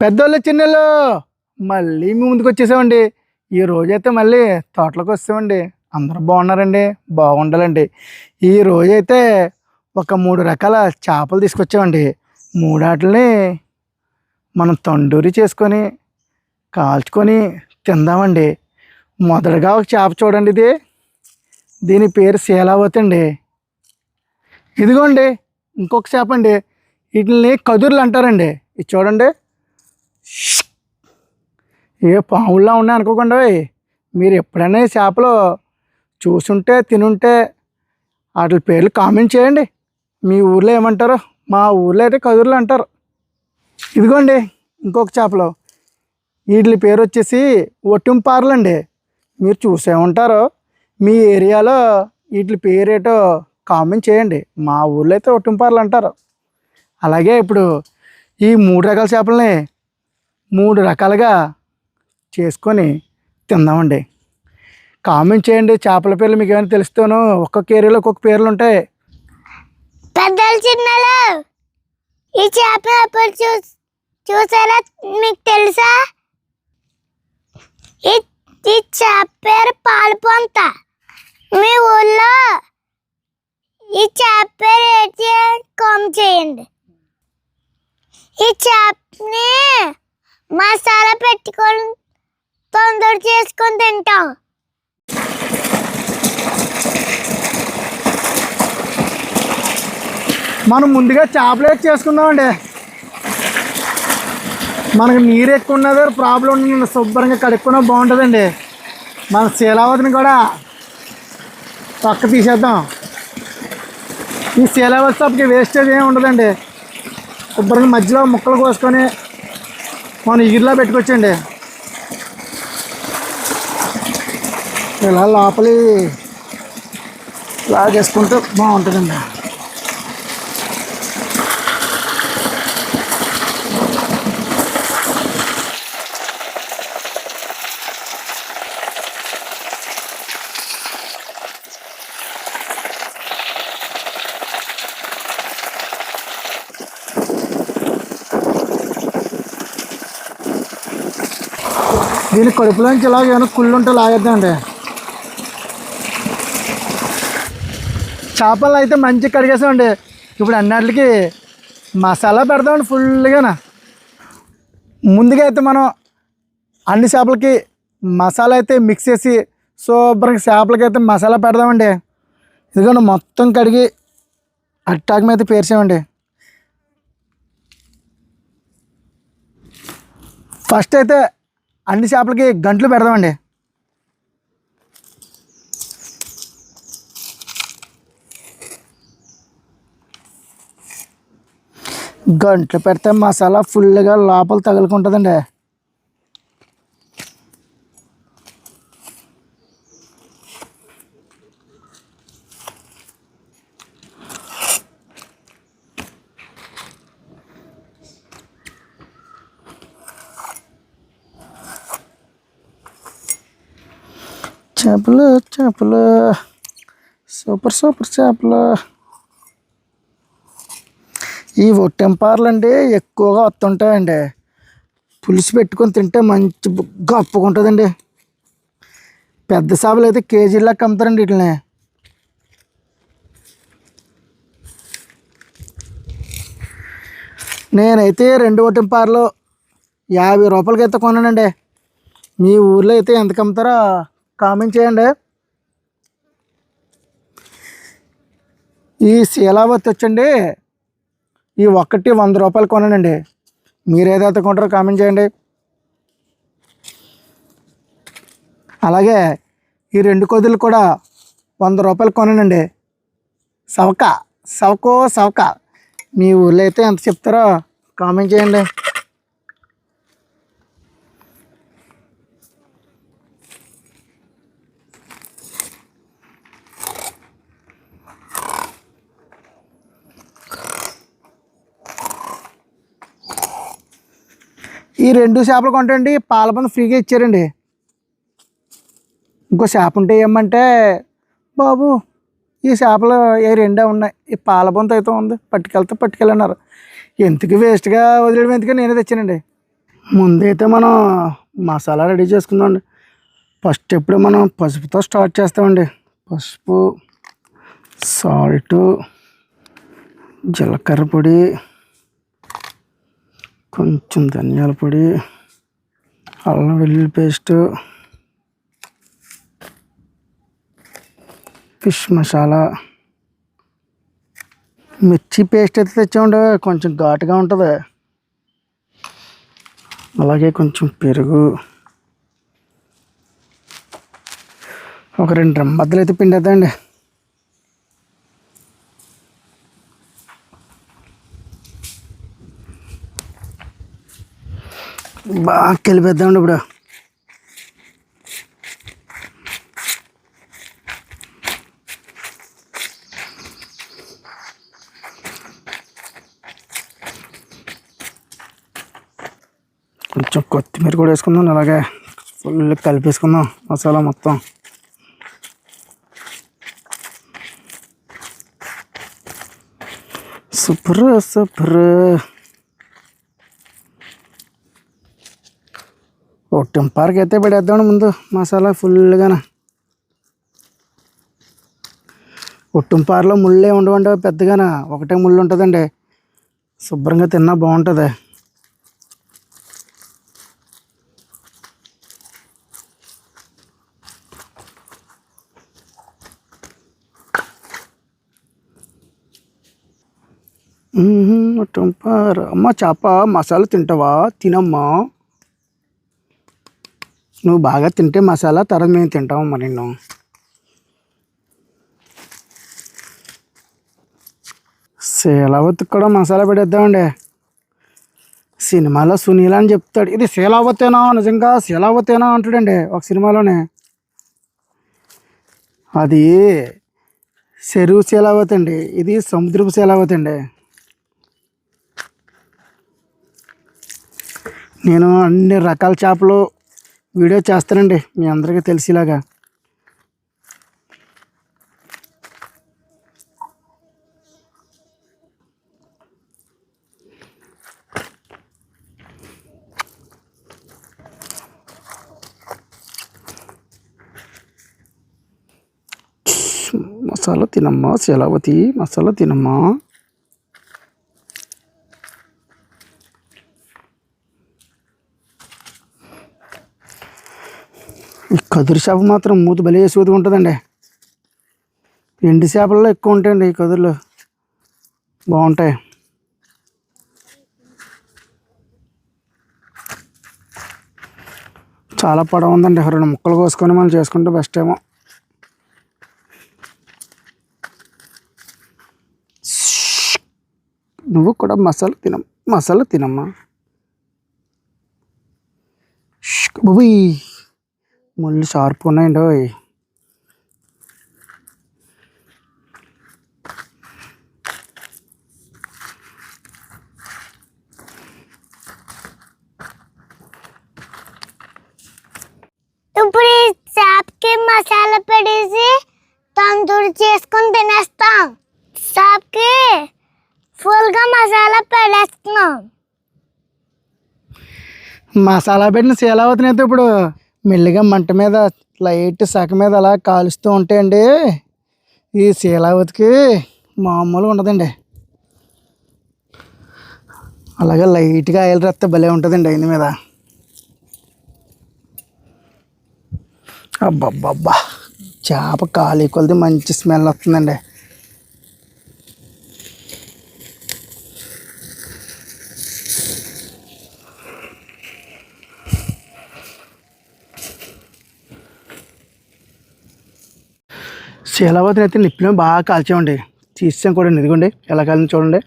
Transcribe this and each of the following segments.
పెద్దోళ్ళు చిన్నోళ్ళు మళ్ళీ మీ ముందుకు వచ్చేసామండి. ఈ రోజైతే మళ్ళీ తోటలోకి వస్తామండి. అందరూ బాగున్నారండి బాగుండాలండి. ఈ రోజైతే ఒక మూడు రకాల చేపలు తీసుకొచ్చామండి. మూడాటిని మనం తండూరి చేసుకొని కాల్చుకొని తిందామండి. మొదటగా ఒక చేప చూడండి ఇది. దీని పేరు శీలావతి అండి. ఇదిగోండి ఇంకొక చేప అండి. వీటిని కదుర్లు అంటారండి. ఇది చూడండి. ఏ పాముల్లా ఉన్నాయి అనుకోకుండా మీరు ఎప్పుడైనా చేపలు చూసుంటే తినుంటే వాటి పేర్లు కామెంట్ చేయండి. మీ ఊర్లో ఏమంటారో మా ఊర్లో అయితే కదుర్లు అంటారు. ఇదిగోండి ఇంకొక చేపలు. వీటి పేరు వచ్చేసి ఒట్టింపార్లు అండి. మీరు చూసే ఉంటారు మీ ఏరియాలో వీటి పేరేటో కామెంట్ చేయండి. మా ఊర్లో అయితే ఒట్టింపార్లు అంటారు. అలాగే ఇప్పుడు ఈ మూడు రకాల చేపలని మూడు రకాలుగా చేసుకొని తిందామండి. కామెంట్ చేయండి. చేపల పేర్లు మీకు ఏమైనా తెలుస్తాను ఒక్కొక్క ఏరియాలో ఒక్కొక్క పేర్లు ఉంటాయి. పెద్దలు చిన్నలు ఈ చేప ఎప్పుడు చూ చూసారా? మీకు తెలుసా? ఈ ఈ చేప పేరు పాలపొంత. మీ ఊళ్ళో ఈ చేప పేరు ఏంటి కామ్ చేయండి ఈ చేపని మసాలా పెట్టుకొని తొందర చేసుకొని తింటాం. మనం ముందుగా చాపలేట్ చేసుకుందామండి. మనకు నీరు ఎక్కువ ఉన్నదో ప్రాబ్లం ఉంది శుభ్రంగా కడుక్కున్నా బాగుంటుందండి. మన శీలావతిని కూడా పక్క తీసేద్దాం. ఈ శీలావతి సబ్బుకి వేస్టేజ్ ఏమి ఉండదండి. శుభ్రంగా మధ్యలో ముక్కలు కోసుకొని మనం ఇగిరిలో పెట్టుకోవచ్చండి ఇలా లోపలి లాగేసుకుంటే బాగుంటుందండి. దీని కడుపులోంచి ఇలాగ ఏమైనా కుళ్ళు ఉంటే లాగేద్దామండి చేపలు అయితే మంచిగా కడిగేసామండి. ఇప్పుడు అన్నిటికి మసాలా పెడదామండి ఫుల్గా ముందుగా అయితే మనం అన్ని చేపలకి మసాలా అయితే మిక్స్ చేసి శుభ్రంగా చేపలకి అయితే మసాలా పెడదామండి. ఇదిగోండి మొత్తం కడిగి అట్టాకు మీద పేర్చామండి. ఫస్ట్ అయితే అన్ని చేపలకి గంటలు పెడదామండి. గంటలు పెడితే మసాలా ఫుల్గా లోపల తగులుకుంటుందండి. చేపలు చేపలు. సూపర్ సూపర్ చేపలు. ఈ ఒట్టెంపార్లు అండి ఎక్కువగా వస్తుంటాయండి. పులుసు పెట్టుకొని తింటే మంచి గొప్పగా ఉంటుందండి. పెద్ద చేపలు అయితే కేజీలాగా అమ్ముతారండి వీటిని. నేనైతే రెండు ఒట్టెంపార్లు యాభై రూపాయలకైతే కొన్నానండి. మీ ఊర్లో అయితే ఎంత అమ్ముతారో కామెంట్ చేయండి. ఈ శీలావతి వచ్చండి. ఈ ఒక్కటి వంద రూపాయలు కొనండి. మీరు ఏదైతే కొంటారో కామెంట్ చేయండి. అలాగే ఈ రెండు కొద్దులు కూడా వంద రూపాయలు కొనండి. సవక సవకో సవక. మీ ఊళ్ళో అయితే ఎంత చెప్తారో కామెంట్ చేయండి. ఈ రెండు చేపలు కొంటండి పాలబంద ఫ్రీగా ఇచ్చారండి. ఇంకో చేప ఉంటే ఏమంటే బాబు ఈ చేపలు ఏ రెండే ఉన్నాయి. ఈ పాలబంత అయితే ఉంది. పట్టుకెళ్తే పట్టుకెళ్ళన్నారు. ఎందుకు వేస్ట్గా వదిలేయడం? ఎందుకు నేనే తెచ్చానండి. ముందైతే మనం మసాలా రెడీ చేసుకుందామండి. ఫస్ట్ ఎప్పుడు మనం పసుపుతో స్టార్ట్ చేస్తామండి. పసుపు సాల్ట్ జీలకర్ర పొడి కొంచెం ధనియాల పొడి అల్లం వెల్లుల్లి పేస్ట్ ఫిష్ మసాలా. మిర్చి పేస్ట్ అయితే తెచ్చామండి కొంచెం ఘాటుగా ఉంటుంది. అలాగే కొంచెం పెరుగు. ఒక రెండు రెమ్మద్దలు అయితే పిండేద్దండి బాగా కలిపేద్దామండి ఇప్పుడు. కొంచెం కొత్తిమీర కూడా వేసుకుందాం అలాగే ఫుల్ కలిపేసుకుందాం మసాలా మొత్తం. Super super. ఒక టెంపర్కి అయితే పడేద్దామండి ముందు. మసాలా ఫుల్గాన ఒట్టింపారలో ముళ్ళే ఉండవండి. పెద్దగాన ఒకటే ముళ్ళు ఉంటుందండి. శుభ్రంగా తిన్నా బాగుంటుంది. టెంపర్ అమ్మ చేప మసాలా తింటావా? తినమ్మా. నువ్వు బాగా తింటే మసాలా తర్వాత మేము తింటామమ్మా నిన్ను. శీలావతికి కూడా మసాలా పెడేద్దామండి సినిమాలో సునీల్ అని చెప్తాడు. ఇది శీలావతేనా నిజంగా శీలావతేనా అంటాడండి ఒక సినిమాలోనే. అది చెరువు శీలావతి అండి ఇది సముద్రపు శీలావతి అండి నేను అన్ని రకాల చేపలు వీడియో చేస్తానండి. మీ అందరికీ తెలిసేలాగా. మసాలా తినమ్మా శీలావతి. మసాలా తినమ్మా. కదురు చేప మాత్రం మూత బలి వేసి ఉంటుందండి. ఎండి చేపల్లో ఎక్కువ ఉంటాయండి ఈ కదురులు. బాగుంటాయి. చాలా పొడవు ఉందండి. రెండు ముక్కలు కోసుకొని మనం చేసుకుంటే బెస్ట్ ఏమో. నువ్వు కూడా మసాలా తినం. మసాలా తినమ్మా. బుబీ ముళ్ళు షార్ప్ ఉన్నాయండి ఓయ్ ఇప్పుడు ఈ చేపకి మసాలా పెడేసి తందూరి చేసుకొని తినేస్తాం. చేపకి ఫుల్గా మసాలా పెడేస్తున్నాం. మసాలా పెట్టిన శీలావతిని అయితే ఇప్పుడు? మెల్లిగా మంట మీద లైట్ సగ మీద అలా కాలుస్తూ ఉంటాయండి ఈ శీలావతికి మామూలుగా ఉండదండి. అలాగే లైట్గా ఆయిల్ రస్తే భలే ఉంటుందండి అయిన మీద. అబ్బబ్బబ్బా చేప కాలి కొలిది మంచి స్మెల్ వస్తుందండి. శీలావతిని అయితే నిప్పులో బాగా కాల్చామండి తీసాం కూడా ఇదిగోండి ఎలా కాలింది చూడండి.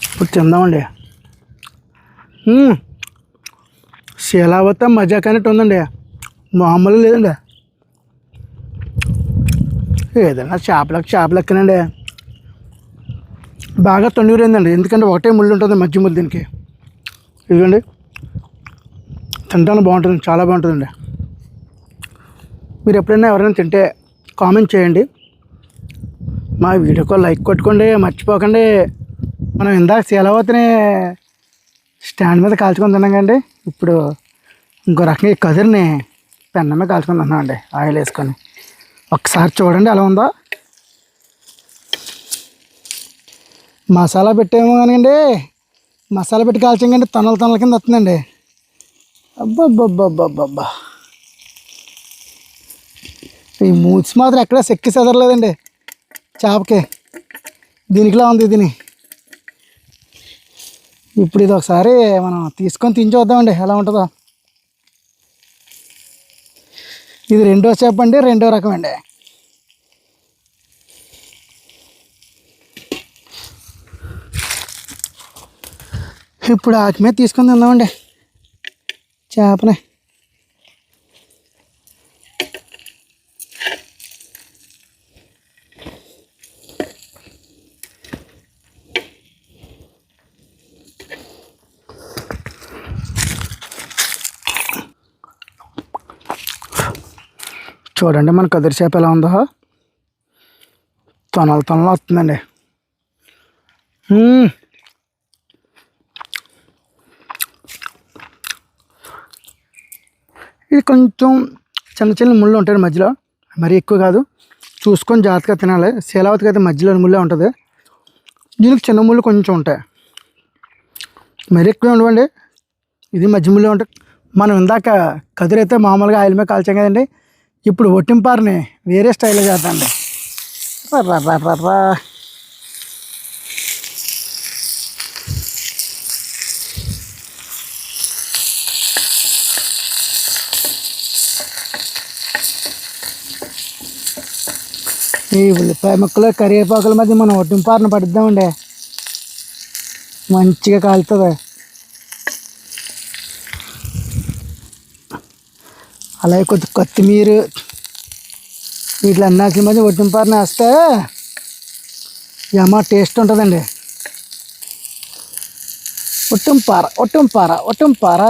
ఇప్పుడు తిందామండి. మ్మ్. మజా మజాక్ అన్నట్టు ఉందండి. మామూలు లేదండి. ఏదైనా చేపలకు చేపలు ఎక్కనండి బాగా తొండిగురైందండి ఎందుకంటే ఒకటే ముళ్ళు ఉంటుంది మధ్య ముళ్ళు దీనికి. ఇదిగోండి. తింటాను బాగుంటుంది చాలా బాగుంటుందండి. మీరు ఎప్పుడైనా ఎవరైనా తింటే కామెంట్ చేయండి. మా వీడియోకి లైక్ కొట్టుకోండి మర్చిపోకండి. మనం ఇందాక శీలవతిని స్టాండ్ మీద కాల్చుకొని తిన్నాం కండి ఇప్పుడు ఇంకో రకంగా ఈ కదిరిని పెన్న మీద కాల్చుకొని తిన్నాం అండి ఆయిల్ వేసుకొని. ఒకసారి చూడండి ఎలా ఉందో. మసాలా పెట్టేమో కానివ్వండి మసాలా పెట్టి కాల్చాం కండి తొనల తొనల కింద వస్తుందండి. అబ్బబ్బబ్బబ్బబ్బబ్బా. ఈ మూచి మాత్రం ఎక్కడ సెక్కి సెదరలేదండి చేపకి. దీనికిలా ఉంది దీని. ఇప్పుడు ఇది ఒకసారి మనం తీసుకొని తిని చూద్దామండి ఎలా ఉంటుందో. ఇది రెండో చేప అండి రెండో రకం అండి. ఇప్పుడు ఆకి మీద తీసుకొని తిందామండి చేపనే. చూడండి మన కదిరి చేప ఎలా ఉందో. తొనలు తొనలు వస్తుందండి. ఇది కొంచెం చిన్న చిన్న ముళ్ళు ఉంటాయి మధ్యలో మరీ ఎక్కువ కాదు. చూసుకొని జాగ్రత్తగా తినాలి. శీలావతికి అయితే మధ్యలో ముళ్ళే ఉంటుంది. దీనికి చిన్న ముళ్ళు కొంచెం ఉంటాయి. మరీ ఎక్కువ ఉండవండి. ఇది మధ్య ముళ్ళే ఉంటాయి. మనం ఇందాక కదిరైతే మామూలుగా ఆయిల్ మీద కాల్చాం కదండి. ఇప్పుడు ఒట్టింపారని వేరే స్టైల్లో చేద్దాండి రా ఈ ఉల్లిపాయ ముక్కలు కరివేపాకుల మధ్య మనం ఒట్టింపారని పడిద్దామండి మంచిగా కాలుతుంది. అలాగే కొద్ది కొత్తిమీర వీటి అన్నాకి మధ్య ఒట్టింపారని వేస్తే ఏమో టేస్ట్ ఉంటుందండి. ఒట్టింపార ఒట్టింపార ఒట్టింపార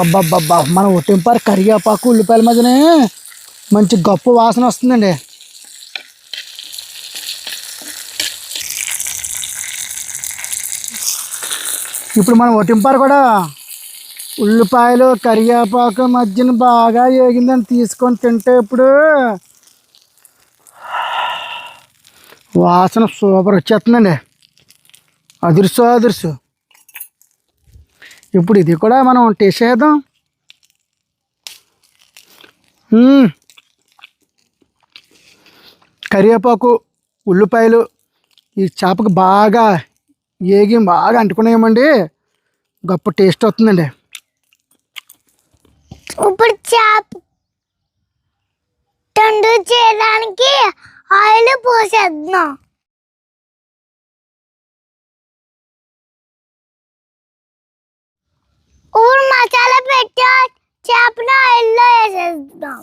అబ్బబ్బబ్బా మన ఉట్టింపారు కరివేపాకు ఉల్లిపాయల మధ్యనే మంచి గొప్ప వాసన వస్తుందండి. ఇప్పుడు మనం ఒటింపారు కూడా ఉల్లిపాయలు కరివేపాకు మధ్యన బాగా వేగిందని తీసుకొని తింటే ఇప్పుడు వాసన సూపర్ వచ్చేస్తుందండి. అదుర్సు అదుర్సు. ఇప్పుడు ఇది కూడా మనం టేస్ట్ చేద్దాం. కరివేపాకు ఉల్లిపాయలు ఈ చేపకు బాగా ఏగి బాగా అంటుకునేయమండి. గొప్ప టేస్ట్ వస్తుందండి. ఇప్పుడు చేప తండ్రి చేయడానికి ఆయిల్ పోసేద్దాం ఊరు మసాలా పెట్టి చేపను ఆయిల్లో వేసేద్దాం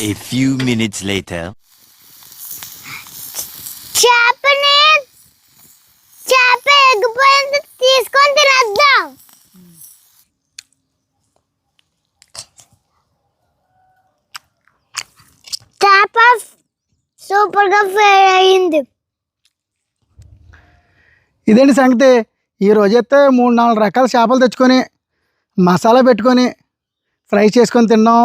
A few minutes later. చేపని చేప ఎగిపోయింది తీసుకొని తినేద్దాం చేప సూపర్గా ఫ్రై అయింది. ఇదేంటి సంగతి? ఈ రోజైతే మూడు నాలుగు రకాల చేపలు తెచ్చుకొని మసాలా పెట్టుకొని ఫ్రై చేసుకొని తిన్నాం.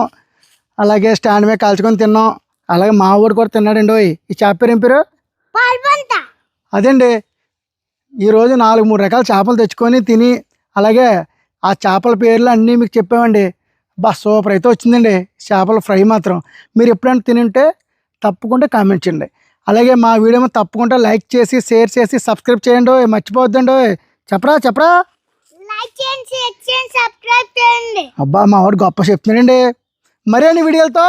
అలాగే స్టాండ్ మీద కాల్చుకొని తిన్నాం. అలాగే మా ఊరు కూడా తిన్నాడండి ఓయ్. ఈ చేప పేరు ఏం పేరు? అదండి ఈరోజు నాలుగు మూడు రకాల చేపలు తెచ్చుకొని తిని అలాగే ఆ చేపల పేర్లు అన్నీ మీకు చెప్పామండి. బా సూపర్ అయితే వచ్చిందండి. చేపల ఫ్రై మాత్రం. మీరు ఎప్పుడైనా తినుంటే తప్పకుండా కామెంట్ చేయండి. అలాగే మా వీడియో తప్పకుండా లైక్ చేసి షేర్ చేసి సబ్స్క్రైబ్ చేయండి. మర్చిపోవద్దండి. చెప్పరా చెప్పరా? అబ్బా మా వాడు గొప్ప చెప్తున్నాడండి. మరిన్ని వీడియోలతో?